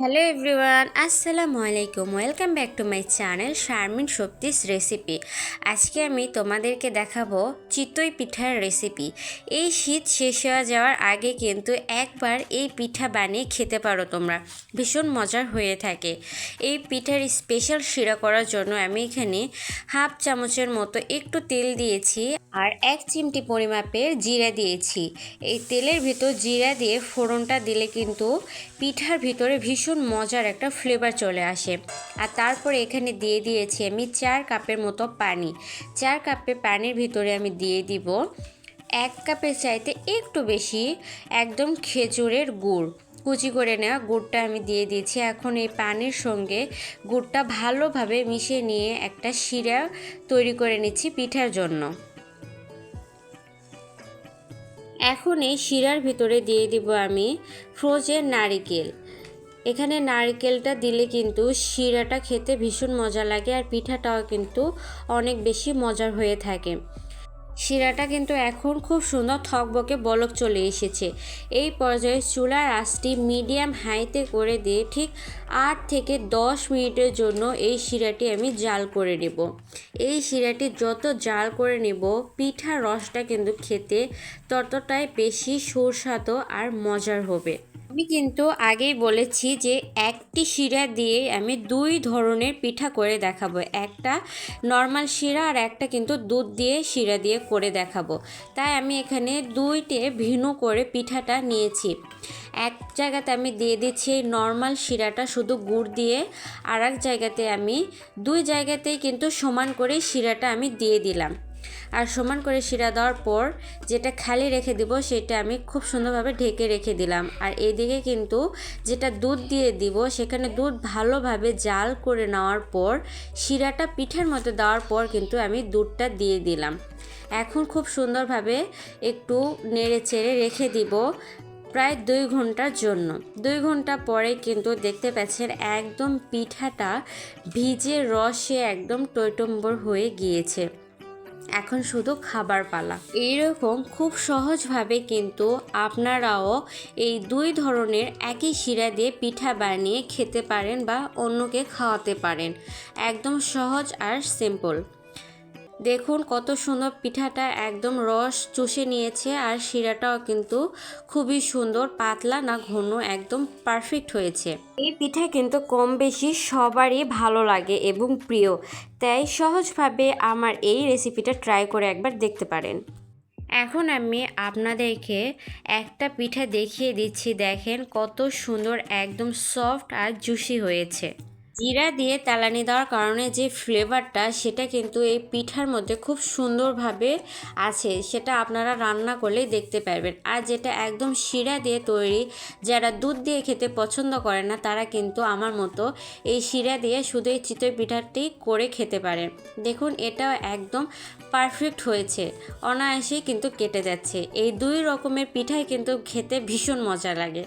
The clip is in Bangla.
হ্যালো এভরিওয়ান আসসালামু আলাইকুম welcome back to my channel Sharmin সপ্তিস recipe আজকে আমি তোমাদেরকে দেখাবো চিতই পিঠার রেসিপি এই শীত শেষ হয়ে যাওয়ার আগে কিন্তু একবার এই পিঠা বানিয়ে খেতে পারো তোমরা। ভীষণ মজার হয়ে থাকে। এই পিঠার স্পেশাল শিরা করার জন্য আমি এখানে হাফ চামচের মতো একটু তেল দিয়েছি আর এক চিমটি পরিমাপের জিরা দিয়েছি। এই তেলের ভিতর জিরা দিয়ে ফোড়নটা দিলে কিন্তু পিঠার ভিতরে ভীষণ মজার একটা ফ্লেভার চলে আসে। আর তারপরে এখানে দিয়ে দিয়েছি আমি চার কাপের মতো পানি। চার কাপের পানির ভিতরে আমি দিয়ে দিব এক কাপের চাইতে একটু বেশি একদম খেজুরের গুড়। কুচি করে নেওয়া গুড়টা আমি দিয়ে দিয়েছি। এখন এই পানির সঙ্গে গুড়টা ভালোভাবে মিশিয়ে নিয়ে একটা শিরা তৈরি করে নিচ্ছি পিঠার জন্য। এখন এই শিরার ভিতরে দিয়ে দিব আমি ফ্রোজেন নারিকেল। এখানে নারকেলটা দিলে কিন্তু শিরাটা খেতে ভীষণ মজা লাগে আর পিঠাটাও কিন্তু অনেক বেশি মজার হয়ে থাকে। শিরাটা কিন্তু এখন খুব সুন্দর থকবকে বলক চলে এসেছে। এই পর্যায়ে চুলার আঁচটি মিডিয়াম হাইতে করে দিয়ে ঠিক আট থেকে দশ মিনিটের জন্য এই শিরাটি আমি জাল করে নেব। এই শিরাটি যত জাল করে নেব, পিঠার রসটা কিন্তু খেতে ততটাই বেশি সুস্বাদু আর মজার হবে। আমি কিন্তু আগেই বলেছি যে একটি শিরা দিয়ে আমি দুই ধরনের পিঠা করে দেখাবো। একটা নর্মাল শিরা আর একটা কিন্তু দুধ দিয়ে শিরা দিয়ে করে দেখাবো। তাই আমি এখানে দুইটে ভিন্ন করে পিঠাটা নিয়েছি। এক জায়গাতে আমি দিয়ে দিচ্ছি নর্মাল শিরাটা শুধু গুড় দিয়ে আর এক জায়গাতে আমি, দুই জায়গাতেই কিন্তু সমান করে শিরাটা আমি দিয়ে দিলাম। আর সমান করে শিরা দেওয়ার পর যেটা খালি রেখে দিব সেটা আমি খুব সুন্দরভাবে ঢেকে রেখে দিলাম। আর এদিকে কিন্তু যেটা দুধ দিয়ে দিব সেখানে দুধ ভালোভাবে জাল করে নেওয়ার পর, শিরাটা পিঠের মতো দেওয়ার পর কিন্তু আমি দুধটা দিয়ে দিলাম। এখন খুব সুন্দরভাবে একটু নেড়ে চেড়ে রেখে দিব প্রায় দুই ঘণ্টার জন্য। দুই ঘণ্টা পরে কিন্তু দেখতে পাচ্ছেন একদম পিঠাটা ভিজে রসে একদম টৈটম্বর হয়ে গিয়েছে। এখন শুধু খাবার পালা। এইরকম খুব সহজভাবে কিন্তু আপনারাও এই দুই ধরনের একই শিরা দিয়ে পিঠা বানিয়ে খেতে পারেন বা অন্যকে খাওয়াতে পারেন। একদম সহজ আর সিম্পল দেখুন কত সুন্দর পিঠাটা একদম রস চুষে নিয়েছে আর শিরাটাও কিন্তু খুবই সুন্দর, পাতলা না ঘন, একদম পারফেক্ট হয়েছে। এই পিঠা কিন্তু কম বেশি সবারই ভালো লাগে এবং প্রিয়, তাই সহজভাবে আমার এই রেসিপিটা ট্রাই করে একবার দেখতে পারেন। এখন আমি আপনাদেরকে একটা পিঠা দেখিয়ে দিচ্ছি, দেখেন কত সুন্দর, একদম সফট আর জুসি হয়েছে। জিরা দিয়ে তেলানি দেওয়ার কারণে যে ফ্লেভারটা সেটা কিন্তু এই পিঠার মধ্যে খুব সুন্দরভাবে আছে। সেটা আপনারা রান্না করলেই দেখতে পারবেন। আর যেটা একদম শিরা দিয়ে তৈরি, যারা দুধ দিয়ে খেতে পছন্দ করে না, তারা কিন্তু আমার মতো এই শিরা দিয়ে শুধু এই চিতই পিঠাটি করে খেতে পারেন দেখুন, এটাও একদম পারফেক্ট হয়েছে। অনায়াসেই কিন্তু কেটে যাচ্ছে। এই দুই রকমের পিঠাই কিন্তু খেতে ভীষণ মজা লাগে।